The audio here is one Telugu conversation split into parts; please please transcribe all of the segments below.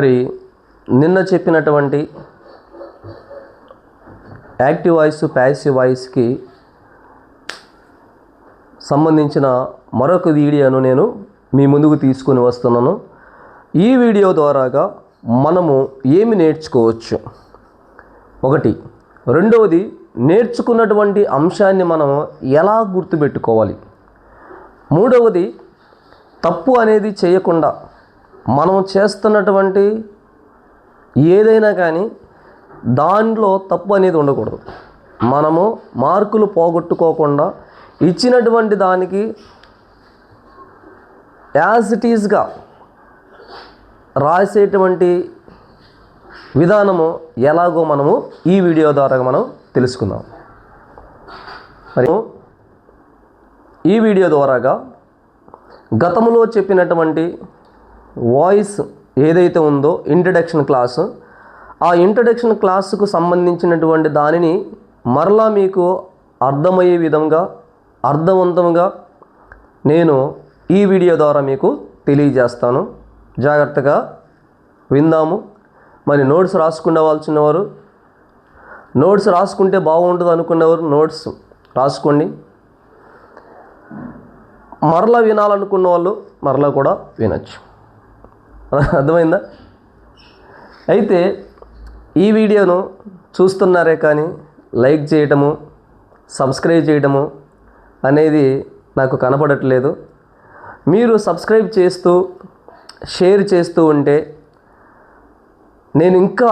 మరి నిన్న చెప్పినటువంటి యాక్టివ్ వాయిస్ ప్యాసివ్ వాయిస్కి సంబంధించిన మరొక వీడియోను నేను మీ ముందుకు తీసుకొని వస్తున్నాను. ఈ వీడియో ద్వారాగా మనము ఏమి నేర్చుకోవచ్చు? ఒకటి రెండవది నేర్చుకున్నటువంటి అంశాన్ని మనం ఎలా గుర్తుపెట్టుకోవాలి? మూడవది తప్పు అనేది చేయకుండా మనం చేస్తున్నటువంటి ఏదైనా కానీ దానిలో తప్పు అనేది ఉండకూడదు. మనము మార్కులు పోగొట్టుకోకుండా ఇచ్చినటువంటి దానికి యాజ్ ఇట్ ఈజ్గా రాసేటువంటి విధానము ఎలాగో మనము ఈ వీడియో ద్వారా మనం తెలుసుకుందాం. మరి ఈ వీడియో ద్వారాగా గతంలో చెప్పినటువంటి వాయిస్ ఏదైతే ఉందో ఇంట్రడక్షన్ క్లాసు ఆ ఇంట్రడక్షన్ క్లాసుకు సంబంధించినటువంటి దానిని మరలా మీకు అర్థమయ్యే విధంగా అర్థవంతంగా నేను ఈ వీడియో ద్వారా మీకు తెలియజేస్తాను. జాగ్రత్తగా విందాము. మరి నోట్స్ రాసుకునే వారు నోట్స్ రాసుకుంటే బాగుంటుంది అనుకునేవారు నోట్స్ రాసుకోండి. మరలా వినాలనుకున్న వాళ్ళు మరలా కూడా వినొచ్చు. అర్థమైందా? అయితే ఈ వీడియోను చూస్తున్నారే కానీ లైక్ చేయటము సబ్స్క్రైబ్ చేయటము అనేది నాకు కనపడట్లేదు. మీరు సబ్స్క్రైబ్ చేస్తూ షేర్ చేస్తూ ఉంటే నేను ఇంకా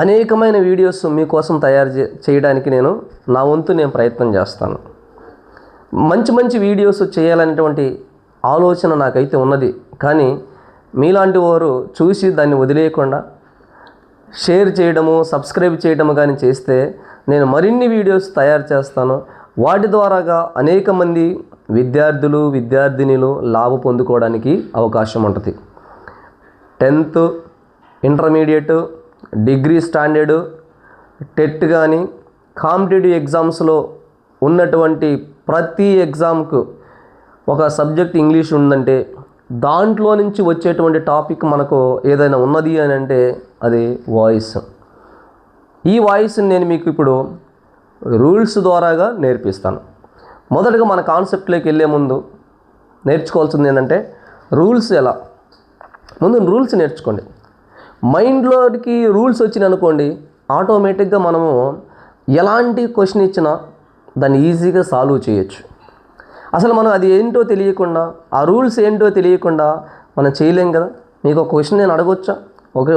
అనేకమైన వీడియోస్ మీకోసం తయారు చే చేయడానికి నేను నా వంతు నేను ప్రయత్నం చేస్తాను. మంచి మంచి వీడియోస్ చేయాలనేటువంటి ఆలోచన నాకైతే ఉన్నది. కానీ మీలాంటి వారు చూసి దాన్ని వదిలేయకుండా షేర్ చేయడము సబ్స్క్రైబ్ చేయడము కానీ చేస్తే నేను మరిన్ని వీడియోస్ తయారు చేస్తాను. వాటి ద్వారాగా అనేక మంది విద్యార్థులు విద్యార్థినిలు లాభ పొందుకోవడానికి అవకాశం ఉంటుంది. Tenth intermediate degree standard TET కానీ కాంపిటేటివ్ ఎగ్జామ్స్లో ఉన్నటువంటి ప్రతి ఎగ్జామ్కు ఒక సబ్జెక్ట్ ఇంగ్లీష్ ఉందంటే దాంట్లో నుంచి వచ్చేటువంటి టాపిక్ మనకు ఏదైనా ఉన్నది అని అంటే అది వాయిస్. ఈ వాయిస్ని నేను మీకు ఇప్పుడు రూల్స్ ద్వారాగా నేర్పిస్తాను. మొదటగా మన కాన్సెప్ట్లోకి వెళ్ళే ముందు నేర్చుకోవాల్సింది ఏంటంటే రూల్స్ ఎలా? ముందు రూల్స్ నేర్చుకోండి. మైండ్లోకి రూల్స్ వచ్చినాయి అనుకోండి ఆటోమేటిక్గా మనము ఎలాంటి క్వశ్చన్ ఇచ్చినా దాన్ని ఈజీగా సాల్వ్ చేయొచ్చు. అసలు మనం అది ఏంటో తెలియకుండా ఆ రూల్స్ ఏంటో తెలియకుండా మనం చేయలేం కదా? మీకు ఒక క్వశ్చన్ నేను అడగొచ్చా? ఓకే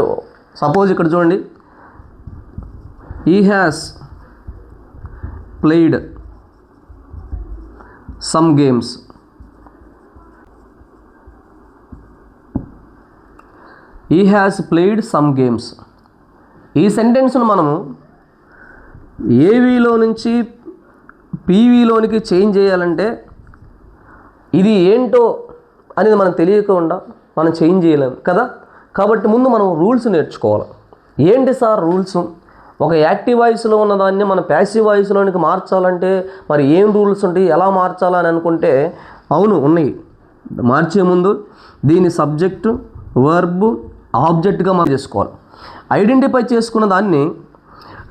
సపోజ్ ఇక్కడ చూడండి. ఈ హ్యాస్ ప్లేడ్ సమ్ గేమ్స్ ఈ హ్యాస్ ప్లేయిడ్ సమ్ గేమ్స్ ఈ సెంటెన్స్ను మనము ఏవీలో నుంచి పీవీలోనికి చేంజ్ చేయాలంటే ఇది ఏంటో అనేది మనం తెలియకుండా మనం చేంజ్ చేయలేము కదా? కాబట్టి ముందు మనం రూల్స్ నేర్చుకోవాలి. ఏంటి సార్ రూల్స్? ఒక యాక్టివ్ వాయిస్లో ఉన్నదాన్ని మనం ప్యాసివ్ వాయిస్లోనికి మార్చాలంటే మరి ఏం రూల్స్ ఉంటాయి? ఎలా మార్చాలని అనుకుంటే అవును ఉన్నాయి. మార్చే ముందు దీని సబ్జెక్టు వర్బ్ ఆబ్జెక్ట్గా మనం చేసుకోవాలి. ఐడెంటిఫై చేసుకున్న దాన్ని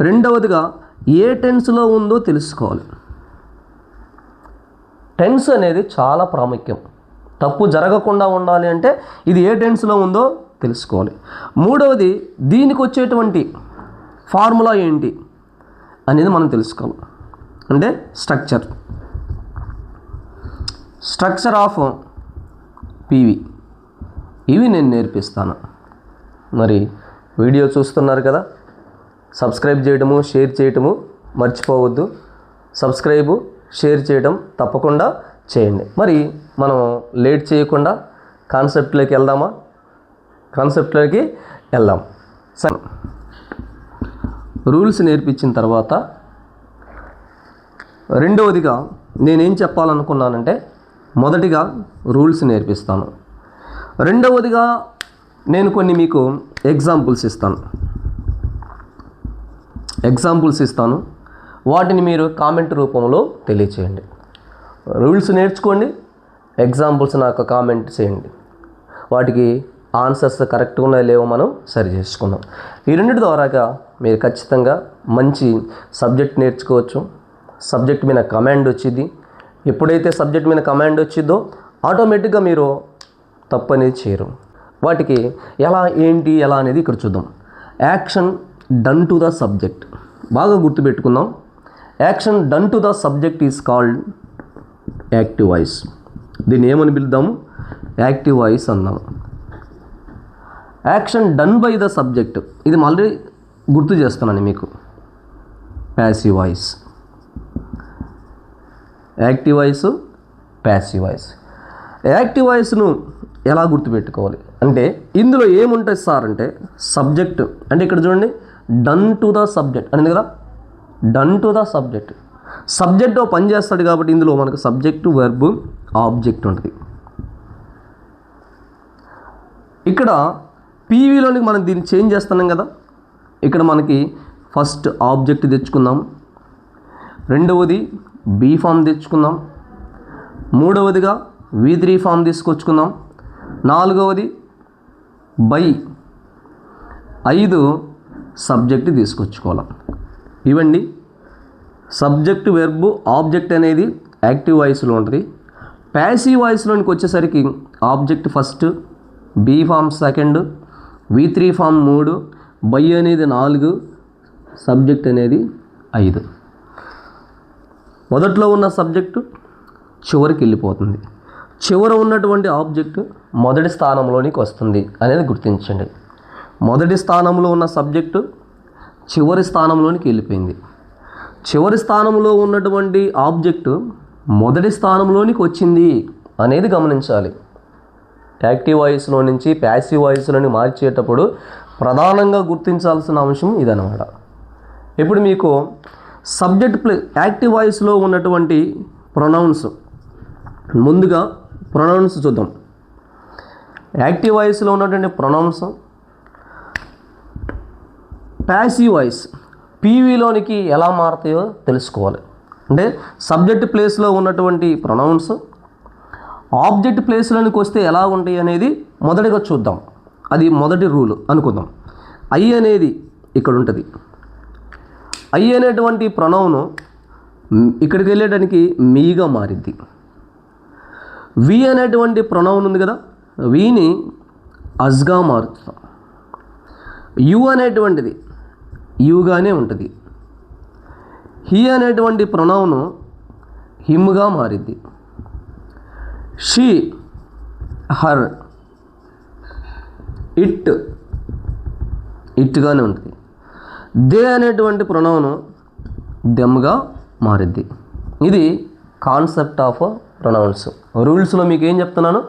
రెండవదిగా ఏ టెన్స్లో ఉందో తెలుసుకోవాలి. టెన్స్ అనేది చాలా ప్రాముఖ్యం. తప్పు జరగకుండా ఉండాలి అంటే ఇది ఏ టెన్స్లో ఉందో తెలుసుకోవాలి. మూడవది దీనికి వచ్చేటువంటి ఫార్ములా ఏంటి అనేది మనం తెలుసుకోవాలి. అంటే స్ట్రక్చర్. Structure of PV. ఇవి నేను నేర్పిస్తాను. మరి వీడియో చూస్తున్నారు కదా? సబ్స్క్రైబ్ చేయడము షేర్ చేయటము మర్చిపోవద్దు. సబ్స్క్రైబు షేర్ చేయడం తప్పకుండా చేయండి. మరి మనం లేట్ చేయకుండా కాన్సెప్ట్లోకి వెళ్దామా? కాన్సెప్ట్లోకి వెళ్దాం. సరే. రూల్స్ నేర్పించిన తర్వాత రెండవదిగా నేనేం చెప్పాలనుకున్నానంటే మొదటిగా రూల్స్ నేర్పిస్తాను. రెండవదిగా నేను కొన్ని మీకు ఎగ్జాంపుల్స్ ఇస్తాను. ఎగ్జాంపుల్స్ ఇస్తాను. వాటిని మీరు కామెంట్ రూపంలో తెలియచేయండి. రూల్స్ నేర్చుకోండి ఎగ్జాంపుల్స్ నాకు కామెంట్ చేయండి. వాటికి ఆన్సర్స్ కరెక్ట్గా ఉన్నాయో లేవో మనం సరి చేసుకుందాం. ఈ రెండింటి ద్వారాగా మీరు ఖచ్చితంగా మంచి సబ్జెక్ట్ నేర్చుకోవచ్చు. సబ్జెక్ట్ మీద కమాండ్ వచ్చింది. ఎప్పుడైతే సబ్జెక్ట్ మీద కమాండ్ వచ్చిందో ఆటోమేటిక్గా మీరు తప్పు అనేది చేయరు. వాటికి ఎలా ఏంటి ఎలా అనేది ఇక్కడ చూద్దాం. Action done to the subject. బాగా గుర్తుపెట్టుకుందాం. Action done to the subject is called active voice దీన్ని ఏమని పిలుద్దాము? యాక్టివ్ వాయిస్ అన్నాము. Action done by the subject. ఇది మళ్ళీ గుర్తు చేస్తున్నాను మీకు. Passive voice active voice passive voice active వాయిస్ను ఎలా గుర్తుపెట్టుకోవాలి? అంటే ఇందులో ఏముంటుంది సార్? అంటే సబ్జెక్ట్. అంటే ఇక్కడ చూడండి డన్ టు ద సబ్జెక్ట్. అనేది కదా? Done to the subject subject పని చేస్తాడు కాబట్టి ఇందులో మనకు సబ్జెక్టు వెర్బ్ ఆబ్జెక్ట్ ఉంటుంది. ఇక్కడ పీవీలోనికి మనం దీన్ని చేంజ్ చేస్తున్నాం కదా. ఇక్కడ మనకి ఫస్ట్ ఆబ్జెక్ట్ తెచ్చుకుందాం. రెండవది బీ ఫామ్ తెచ్చుకుందాం. మూడవదిగా వి త్రీ ఫామ్ తీసుకొచ్చుకుందాం. నాలుగవది బై ఐదు సబ్జెక్ట్ తీసుకొచ్చుకోవాలి. ఇవండి సబ్జెక్ట్ వెర్బ్ ఆబ్జెక్ట్ అనేది యాక్టివ్ వాయిస్లో ఉంటుంది. ప్యాసివ్ వాయిస్లోనికి వచ్చేసరికి object first be form second V three form మూడు బై అనేది నాలుగు సబ్జెక్ట్ అనేది ఐదు. మొదట్లో ఉన్న సబ్జెక్టు చివరికి వెళ్ళిపోతుంది. చివర ఉన్నటువంటి ఆబ్జెక్ట్ మొదటి స్థానంలోనికి వస్తుంది అనేది గుర్తించండి. మొదటి స్థానంలో ఉన్న సబ్జెక్టు చివరి స్థానంలోనికి వెళ్ళిపోయింది. చివరి స్థానంలో ఉన్నటువంటి ఆబ్జెక్టు మొదటి స్థానంలోనికి వచ్చింది అనేది గమనించాలి. యాక్టివ్ వాయిస్లో నుంచి ప్యాసివ్ వాయిస్లోని మార్చేటప్పుడు ప్రధానంగా గుర్తించాల్సిన అంశం ఇదనమాట ఇప్పుడు మీకు సబ్జెక్ట్ ప్లే యాక్టివ్ వాయిస్లో ఉన్నటువంటి ప్రొనౌన్స్ ముందుగా ప్రొనౌన్స్ చూద్దాం. యాక్టివ్ వాయిస్లో ఉన్నటువంటి ప్రొనౌన్స్ ప్యాసివ్ వాయిస్ పీవీలోనికి ఎలా మారుతాయో తెలుసుకోవాలి. అంటే సబ్జెక్ట్ ప్లేస్లో ఉన్నటువంటి ప్రొనౌన్స్ ఆబ్జెక్ట్ ప్లేస్లోనికి వస్తే ఎలా ఉంటాయి అనేది మొదటిగా చూద్దాం. అది మొదటి రూల్ అనుకుందాం. ఐ అనేది ఇక్కడ ఉంటుంది. ఐ అనేటువంటి ప్రొనౌను ఇక్కడికి వెళ్ళేటానికి మీగా మారిద్ది వి అనేటువంటి ప్రొనౌన్ ఉంది కదా వీని అజ్గా మారుస్తాం యు అనేటువంటిది యుగానే ఉంటుంది. హీ అనేటువంటి ప్రొనౌను హిమ్గా మారిద్ది షీ హర్ ఇట్ ఇట్గానే ఉంటుంది. దే అనేటువంటి ప్రొనౌను దెమ్గా మారిద్ది ఇది కాన్సెప్ట్ ఆఫ్ ప్రొనౌన్స్. రూల్స్లో మీకు ఏం చెప్తున్నాను?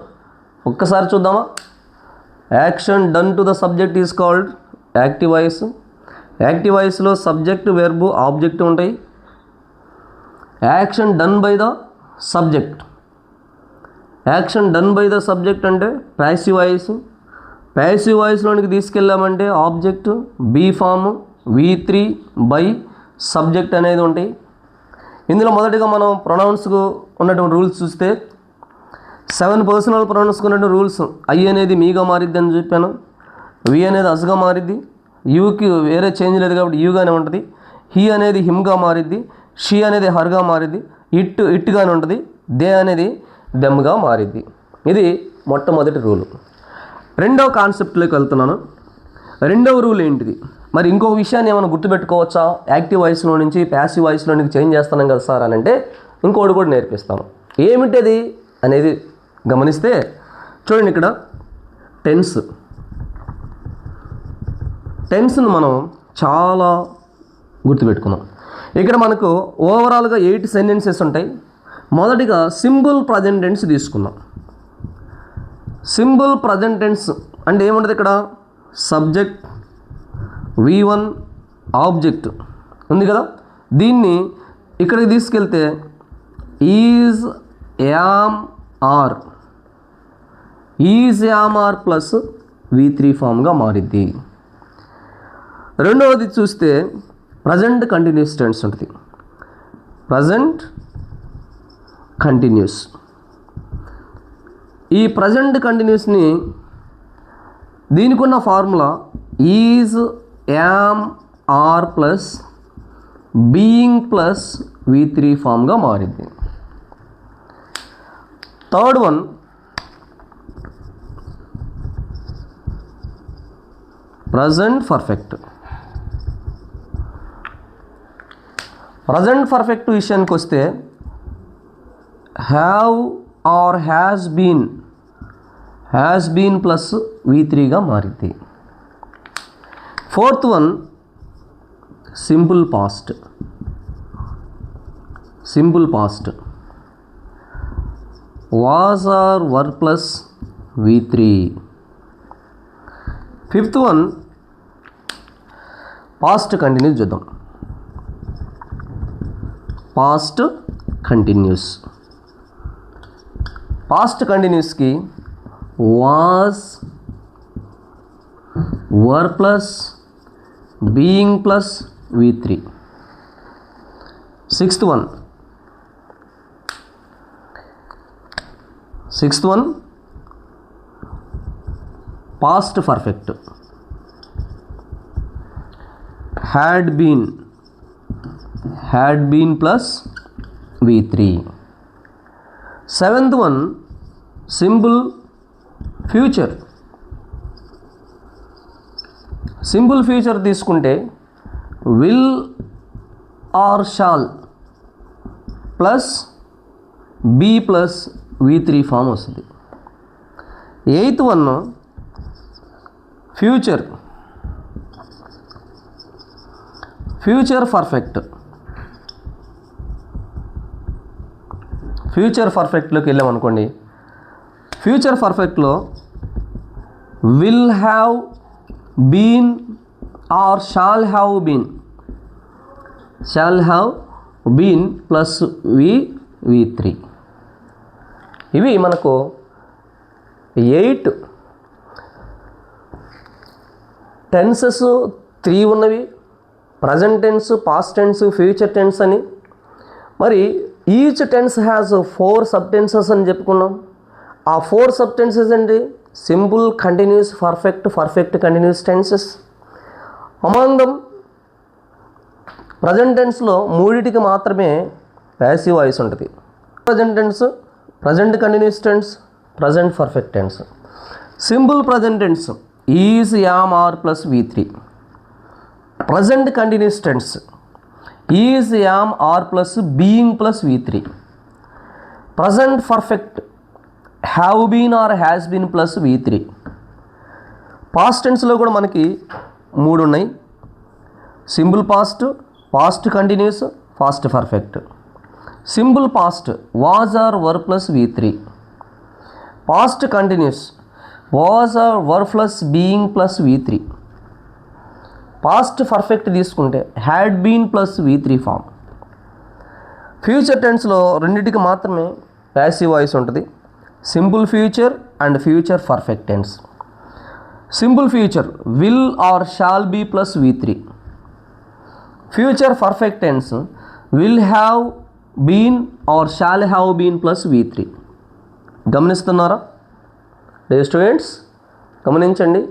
ఒక్కసారి చూద్దామా? Action done to the subject is called active voice active వాయిస్లో సబ్జెక్ట్ వెర్బు ఆబ్జెక్ట్ ఉంటాయి. Action done by the subject action done by the subject అంటే ప్యాసివ్ వాయిస్ ప్యాసివ్ వాయిస్లోనికి తీసుకెళ్ళామంటే object be form V three by subject అనేది ఉంటాయి. ఇందులో మొదటిగా మనం ప్రొనౌన్స్కు ఉన్నటువంటి రూల్స్ చూస్తే సెవెన్ పర్సనల్ ప్రొనౌన్స్కు ఉన్నటువంటి రూల్స్ ఐ అనేది మీగా మారిద్ది అని చెప్పాను. వి అనేది అస్గా మారిద్ది. యూకి వేరే చేంజ్ లేదు కాబట్టి యూగానే ఉంటుంది. హీ అనేది హిమ్గా మారిద్ది షీ అనేది హర్గా మారిద్ది ఇట్ ఇట్గానే ఉంటుంది దే అనేది దెమ్గా మారిద్ది. ఇది మొట్టమొదటి రూలు. రెండవ కాన్సెప్ట్లోకి వెళ్తున్నాను. రెండవ రూల్ ఏంటిది? మరి ఇంకొక విషయాన్ని ఏమైనా గుర్తుపెట్టుకోవచ్చా? యాక్టివ్ వాయిస్లో నుంచి ప్యాసివ్ వాయిస్లో నుంచి చేంజ్ చేస్తున్నాం కదా సార్ అని అంటే ఇంకోటి కూడా నేర్పిస్తాను. ఏమిటది అనేది గమనిస్తే చూడండి ఇక్కడ టెన్స్. టెన్స్ను మనం చాలా గుర్తుపెట్టుకున్నాం. ఇక్కడ మనకు ఓవరాల్గా ఎయిట్ సెంటెన్సెస్ ఉంటాయి. మొదటిగా సింపుల్ ప్రజెంట్ టెన్స్ తీసుకుందాం సింపుల్ ప్రజెంట్ టెన్స్ అంటే ఏముంటుంది ఇక్కడ? Subject V one object. ఉంది కదా? దీన్ని ఇక్కడికి తీసుకెళ్తే is am are. Is am are plus V three ఫామ్గా మారిద్ది. రెండవది చూస్తే ప్రజెంట్ కంటిన్యూస్ టెన్స్ ఉంటుంది. ప్రజెంట్ కంటిన్యూస్ ఈ ప్రజెంట్ కంటిన్యూస్ని దీనికి ఉన్న formula is am are plus being plus V three ఫామ్గా మారింది. Third one present perfect present perfect విషయానికి వస్తే have or has been has been plus V త్రీగా మారింది. Fourth one simple past simple past was or were plus V three fifth one past continuous చూద్దాం. Past continuous past కంటిన్యూస్కి was were plus being plus V three sixth one sixth one past perfect had been had been plus V three seventh one simple future simple future తీసుకుంటే will or shall plus be plus V three form వస్తుంది. Eighth one future future perfect future పర్ఫెక్ట్లోకి వెళ్ళామనుకోండి future పర్ఫెక్ట్లో will have been or shall have been shall have been plus V V three ఇవి మనకు ఎయిట్ టెన్సెస్ త్రీ ఉన్నవి. Present tense past tense future tense అని. మరి each tense has four subtenses అని చెప్పుకున్నాం. ఆ ఫోర్ సబ్టెన్సెస్ అండి simple continuous perfect perfect continuous tenses అమాంగం. Present టెన్స్లో మూడిటికి మాత్రమే ప్యాసివ్ వాయిస్ ఉంటుంది. Present tense present continuous tense present perfect tense simple present tense is am are plus V three present continuous tense is am are plus being plus V three present perfect have been or has been plus V three past టెన్స్లో కూడా మనకి మూడు ఉన్నాయి simple past past continuous past perfect simple past was or were plus V three past continuous was or were plus being plus V three past perfect తీసుకుంటే had been plus V three form. Future టెన్స్లో రెండింటికి మాత్రమే ప్యాసివ్ వాయిస్ ఉంటుంది. Simple future and future perfect tense. Simple future will or shall be plus V three. Future perfect tense will have been or shall have been plus V three. గమనిస్తున్నారా? Dear students గమనించండి.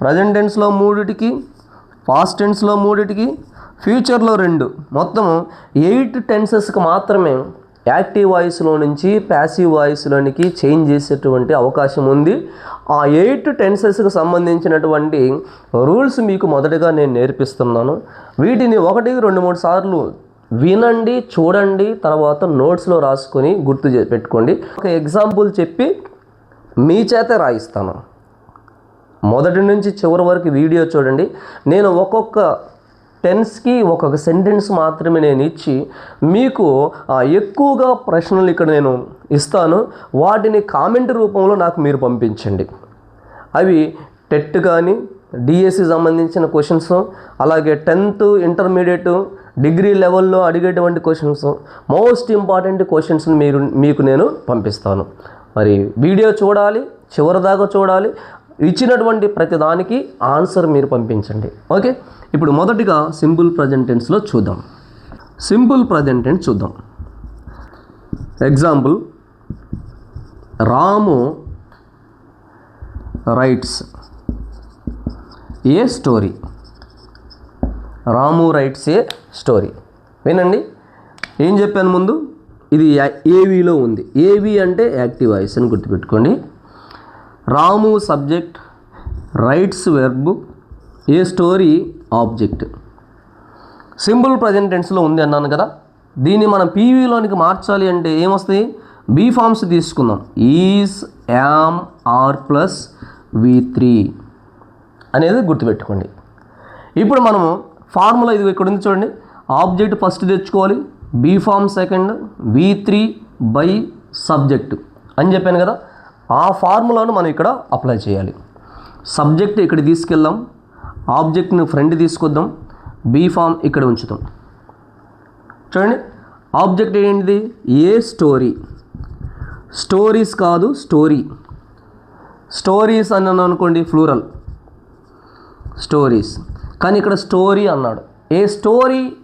ప్రజెంట్ టెన్స్లో మూడిటికి పాస్ట్ టెన్స్లో మూడిటికి ఫ్యూచర్లో రెండు. మొత్తం ఎయిట్ టెన్సెస్కి మాత్రమే యాక్టివ్ వాయిస్లో నుంచి ప్యాసివ్ వాయిస్లోనికి చేంజ్ చేసేటువంటి అవకాశం ఉంది. ఆ ఎయిట్ టెన్సెస్కి సంబంధించినటువంటి రూల్స్ మీకు మొదటగా నేను నేర్పిస్తున్నాను. వీటిని ఒకటి రెండు మూడు సార్లు వినండి చూడండి తర్వాత నోట్స్లో రాసుకొని గుర్తు చే పెట్టుకోండి. ఒక ఎగ్జాంపుల్ చెప్పి మీ చేత రాయిస్తాను. మొదటి నుంచి చివరి వరకు వీడియో చూడండి. నేను ఒక్కొక్క టెన్స్కి ఒక్కొక్క సెంటెన్స్ మాత్రమే నేను ఇచ్చి మీకు ఎక్కువగా ప్రశ్నలు ఇక్కడ నేను ఇస్తాను. వాటిని కామెంట్ రూపంలో నాకు మీరు పంపించండి. అవి టెట్ కానీ డిఎస్సి సంబంధించిన క్వశ్చన్స్ అలాగే టెన్త్ ఇంటర్మీడియట్ డిగ్రీ లెవెల్లో అడిగేటువంటి క్వశ్చన్స్ మోస్ట్ ఇంపార్టెంట్ క్వశ్చన్స్ని మీరు మీకు నేను పంపిస్తాను. మరి వీడియో చూడాలి చివరిదాకా చూడాలి ఇచ్చినటువంటి ప్రతిదానికి ఆన్సర్ మీరు పంపించండి. ఓకే? ఇప్పుడు మొదటిగా సింపుల్ ప్రజెంట్ టెన్స్లో చూద్దాం. సింపుల్ ప్రజెంట్ టెన్స్ చూద్దాం. Example Ramu writes a story Ramu writes a story వినండి. ఏం చెప్పాను ముందు? ఇది ఏవీలో ఉంది. ఏవి అంటే యాక్టివ్ వాయిస్ అని గుర్తుపెట్టుకోండి. Ramu subject writes verb a story object. Simple present టెన్స్లో ఉంది అన్నాను కదా. దీన్ని మనం పీవీలోనికి మార్చాలి అంటే ఏమొస్తాయి? బీ ఫార్మ్స్ తీసుకుందాం. Is am are plus V three అనేది గుర్తుపెట్టుకోండి. ఇప్పుడు మనము ఫార్ములా ఇది ఇక్కడ ఉంది చూడండి. ఆబ్జెక్ట్ ఫస్ట్ తెచ్చుకోవాలి. Be form second V three by subject అని చెప్పాను కదా. ఆ ఫార్ములాను మనం ఇక్కడ అప్లై చేయాలి. సబ్జెక్ట్ ఇక్కడ తీసుకెళ్దాం. ఆబ్జెక్ట్ని ఫ్రంట్ తీసుకొద్దాం. బీ ఫామ్ ఇక్కడ ఉంచుతాం. చూడండి. ఆబ్జెక్ట్ ఏంటిది? A story? స్టోరీస్ కాదు స్టోరీ. స్టోరీస్ అన్నాను అనుకోండి ఫ్లూరల్. స్టోరీస్. కానీ ఇక్కడ స్టోరీ అన్నాడు. A story?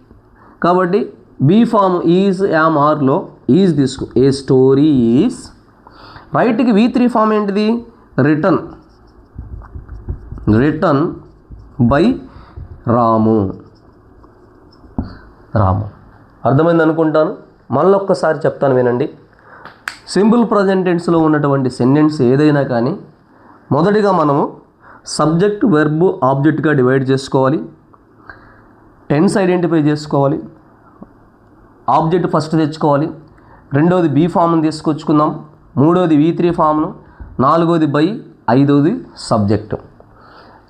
కాబట్టి బీ ఫామ్ ఈజ్ యామ్ ఆర్లో ఈజ్ తీసుకో ఏ స్టోరీ ఈజ్ రైట్కి వి త్రీ ఫామ్ ఏంటిది? Written written by Ramu. Ramu. అర్థమైంది అనుకుంటాను? మళ్ళొక్కసారి చెప్తాను వినండి. సింపుల్ ప్రజెంటెన్స్లో ఉన్నటువంటి సెంటెన్స్ ఏదైనా కానీ మొదటిగా మనము సబ్జెక్ట్ వెర్బ్ ఆబ్జెక్ట్గా డివైడ్ చేసుకోవాలి. టెన్స్ ఐడెంటిఫై చేసుకోవాలి. ఆబ్జెక్ట్ ఫస్ట్ తెచ్చుకోవాలి. రెండవది బీ ఫామ్ని తీసుకొచ్చుకుందాం. మూడోది వి త్రీ ఫామ్ను నాలుగోది బై ఐదోది సబ్జెక్టు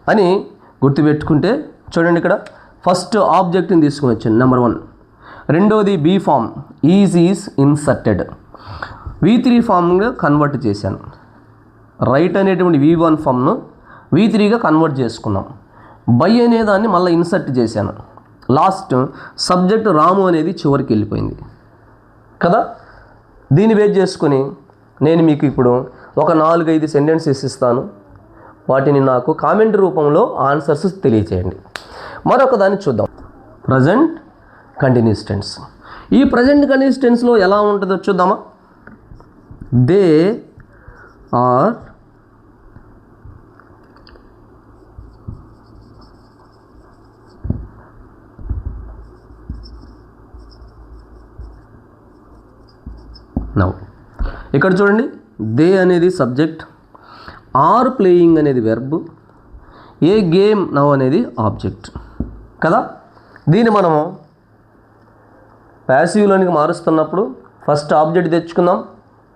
అని గుర్తుపెట్టుకుంటే చూడండి ఇక్కడ. ఫస్ట్ ఆబ్జెక్ట్ని తీసుకుని వచ్చాను నెంబర్ వన్ రెండోది be form is is inserted V three ఫామ్గా convert చేశాను. రైట్ అనేటువంటి వి వన్ ఫామ్ను వి త్రీగా కన్వర్ట్ చేసుకున్నాం. బై అనే దాన్ని మళ్ళీ ఇన్సర్ట్ చేశాను. లాస్ట్ సబ్జెక్ట్ రాము అనేది చివరికి వెళ్ళిపోయింది. కదా? దీన్ని బేస్ చేసుకొని నేను మీకు ఇప్పుడు ఒక నాలుగైదు సెంటెన్సెస్ ఇస్తాను. వాటిని నాకు కామెంట్ రూపంలో ఆన్సర్స్ తెలియచేయండి. మరొక దాన్ని చూద్దాం. ప్రజెంట్ కంటిన్యూస్ టెన్స్ ఈ ప్రజెంట్ కంటిన్యూస్ టెన్స్లో ఎలా ఉంటుందో చూద్దామా? దే ఆర్ నౌ ఇక్కడ చూడండి దే అనేది సబ్జెక్ట్ ఆర్ ప్లేయింగ్ అనేది వెర్బ్ ఏ గేమ్ నవ్ అనేది ఆబ్జెక్ట్ కదా? దీన్ని మనము ప్యాసివ్లోనికి మారుస్తున్నప్పుడు ఫస్ట్ ఆబ్జెక్ట్ తెచ్చుకుందాం.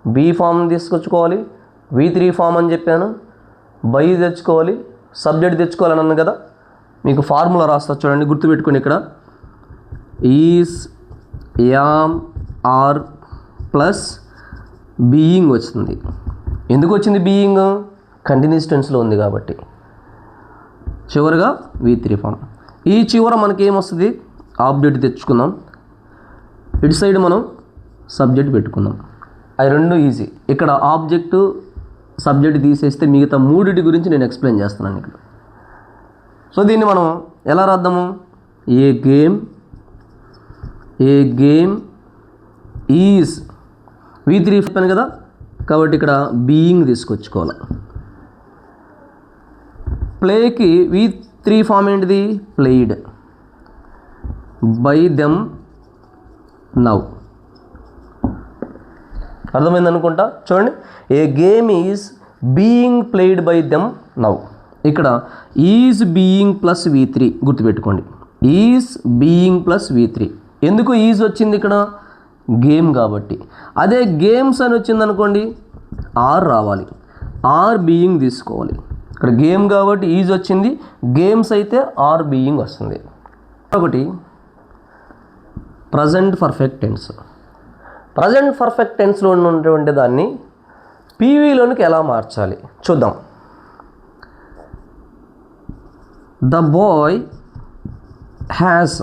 బీ ఫామ్ తీసుకొచ్చుకోవాలి. వి త్రీ ఫామ్ అని చెప్పాను. బై తెచ్చుకోవాలి. సబ్జెక్ట్ తెచ్చుకోవాలని అన్నాను కదా? మీకు ఫార్ములా రాస్తా చూడండి గుర్తుపెట్టుకోండి ఇక్కడ. Is am are plus being వచ్చింది. ఎందుకు వచ్చింది బీయింగ్ కంటిన్యూస్ టెన్స్లో ఉంది కాబట్టి. చివరిగా వి త్రీ ఫామ్ ఈ చివర మనకి ఏమొస్తుంది ఆబ్జెక్ట్ తెచ్చుకుందాం. ఇటు సైడ్ మనం సబ్జెక్ట్ పెట్టుకుందాం. అవి రెండు ఈజీ ఇక్కడ ఆబ్జెక్టు సబ్జెక్ట్ తీసేస్తే మిగతా మూడిటి గురించి నేను ఎక్స్ప్లెయిన్ చేస్తున్నాను ఇక్కడ. సో దీన్ని మనం ఎలా రాద్దాము? A game a game is V three చెప్పాను కదా కాబట్టి ఇక్కడ బీయింగ్ తీసుకొచ్చుకోవాలి. ప్లేకి వి త్రీ ఫామ్ ఏంటిది? ప్లేయిడ్ బై దెమ్ నవ్ అర్థమైంది అనుకుంటా? చూడండి. A game is being played by them now ఇక్కడ is being plus V three గుర్తుపెట్టుకోండి. Is being plus V three ఎందుకు ఈజ్ వచ్చింది ఇక్కడ? గేమ్ కాబట్టి. అదే గేమ్స్ అని వచ్చింది అనుకోండి ఆర్ రావాలి. ఆర్ బీయింగ్ తీసుకోవాలి. ఇక్కడ గేమ్ కాబట్టి ఈజ్ వచ్చింది గేమ్స్ అయితే ఆర్ బీయింగ్ వస్తుంది. ఒకటి present perfect tense. Present perfect టెన్స్లో ఉన్నటువంటి దాన్ని పీవీలోనికి ఎలా మార్చాలి? చూద్దాం. The boy has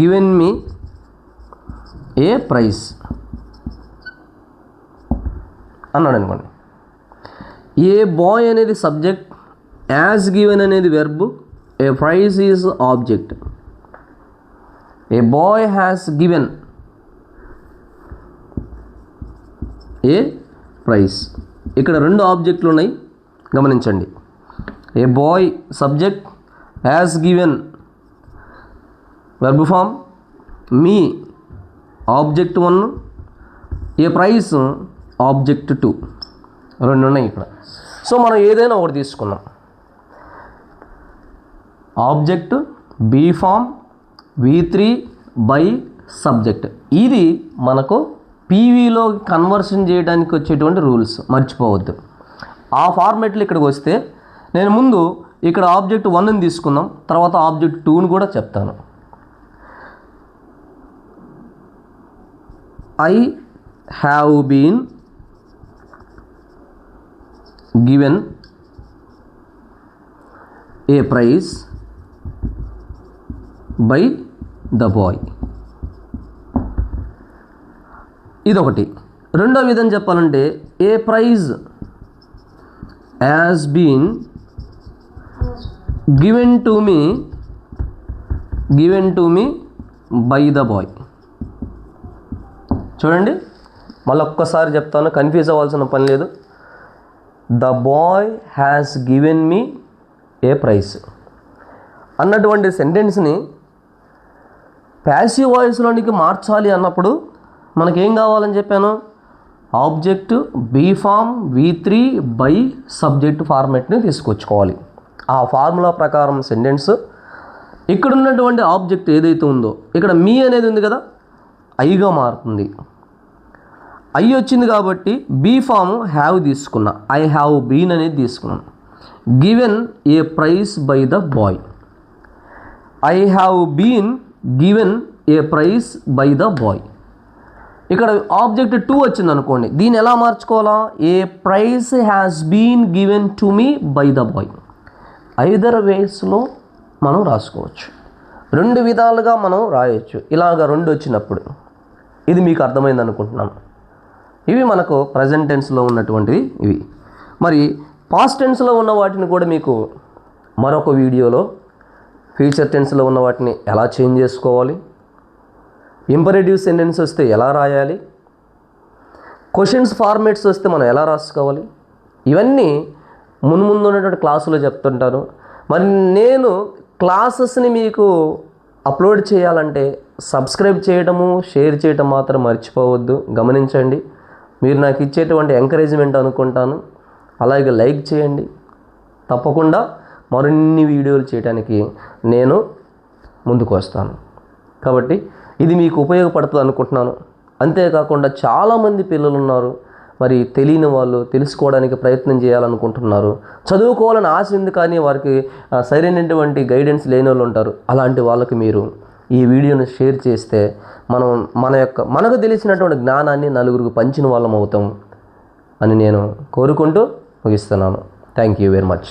given me a prize? అన్నాడు అనుకోండి. ఏ బాయ్ అనేది సబ్జెక్ట్ యాజ్ గివెన్ అనేది verb a prize is object a boy has given a prize ఇక్కడ రెండు ఆబ్జెక్టులు ఉన్నాయి. గమనించండి. A boy subject has given verb form me object one a prize object two. రెండు ఉన్నాయి ఇక్కడ. సో మనం ఏదైనా ఒకటి తీసుకున్నాం object be form V three by subject. ఇది మనకు పీవీలో కన్వర్షన్ చేయడానికి వచ్చేటువంటి రూల్స్. మర్చిపోవద్దు. ఆ ఫార్మేట్లు ఇక్కడికి వస్తే నేను ముందు ఇక్కడ ఆబ్జెక్ట్ వన్ని తీసుకుందాం. తర్వాత ఆబ్జెక్ట్ టూని కూడా చెప్తాను. I have been given a prize by the boy ఇదొకటి. రెండో విధం చెప్పాలంటే a prize has been given to me given to me by the boy చూడండి మళ్ళీ ఒక్కసారి చెప్తాను కన్ఫ్యూజ్ అవ్వాల్సిన పని లేదు. The boy has given me a prize అన్నటువంటి సెంటెన్స్ని ప్యాసివ్ వాయిస్లోనికి మార్చాలి అన్నప్పుడు మనకేం కావాలని చెప్పాను? Object be form V three by subject ఫార్మెట్ని తీసుకొచ్చుకోవాలి. ఆ ఫార్ములా ప్రకారం సెంటెన్స్ ఇక్కడ ఉన్నటువంటి ఆబ్జెక్ట్ ఏదైతే ఉందో ఇక్కడ మీ అనేది ఉంది కదా ఐగా మారుతుంది. ఐ వచ్చింది కాబట్టి బీ ఫామ్ హ్యావ్ తీసుకున్నా. ఐ హ్యావ్ బీన్ అనేది తీసుకున్నాను given a prize by the boy I have been given a prize by the boy ఇక్కడ ఆబ్జెక్ట్ టూ వచ్చింది అనుకోండి. దీన్ని ఎలా మార్చుకోవాలా? A prize has been given to me by the boy either వేస్లో మనం రాసుకోవచ్చు. రెండు విధాలుగా మనం రాయొచ్చు. ఇలాగ రెండు వచ్చినప్పుడు. ఇది మీకు అర్థమైంది అనుకుంటున్నాను. ఇవి మనకు ప్రజెంట్ టెన్స్లో ఉన్నటువంటివి ఇవి. మరి పాస్ట్ టెన్స్లో ఉన్న వాటిని కూడా మీకు మరొక వీడియోలో ఫ్యూచర్ టెన్స్లో ఉన్న వాటిని ఎలా చేంజ్ చేసుకోవాలి? ఇంపరేటివ్ సెంటెన్స్ వస్తే ఎలా రాయాలి? క్వశ్చన్స్ ఫార్మేట్స్ వస్తే మనం ఎలా రాసుకోవాలి? ఇవన్నీ మున్ముందు ఉన్నటువంటి క్లాసులో చెప్తుంటాను. మరి నేను క్లాసెస్ని మీకు అప్లోడ్ చేయాలంటే సబ్స్క్రైబ్ చేయడము షేర్ చేయటం మాత్రం మర్చిపోవద్దు. గమనించండి. మీరు నాకు ఇచ్చేటువంటి ఎంకరేజ్మెంట్ అనుకుంటాను. అలాగే లైక్ చేయండి. తప్పకుండా మరిన్ని వీడియోలు చేయడానికి నేను ముందుకు వస్తాను. కాబట్టి ఇది మీకు ఉపయోగపడుతుంది అనుకుంటున్నాను. అంతేకాకుండా చాలామంది పిల్లలు ఉన్నారు మరి తెలియని వాళ్ళు తెలుసుకోవడానికి ప్రయత్నం చేయాలనుకుంటున్నారు. చదువుకోవాలని ఆశ ఉంది కానీ వారికి సరైనటువంటి గైడెన్స్ లేని వాళ్ళు ఉంటారు. అలాంటి వాళ్ళకి మీరు ఈ వీడియోను షేర్ చేస్తే మనం మన యొక్క మనకు తెలిసినటువంటి జ్ఞానాన్ని నలుగురికి పంచిన వాళ్ళం అవుతాం అని నేను కోరుకుంటూ ముగిస్తున్నాను. Thank you very much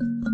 you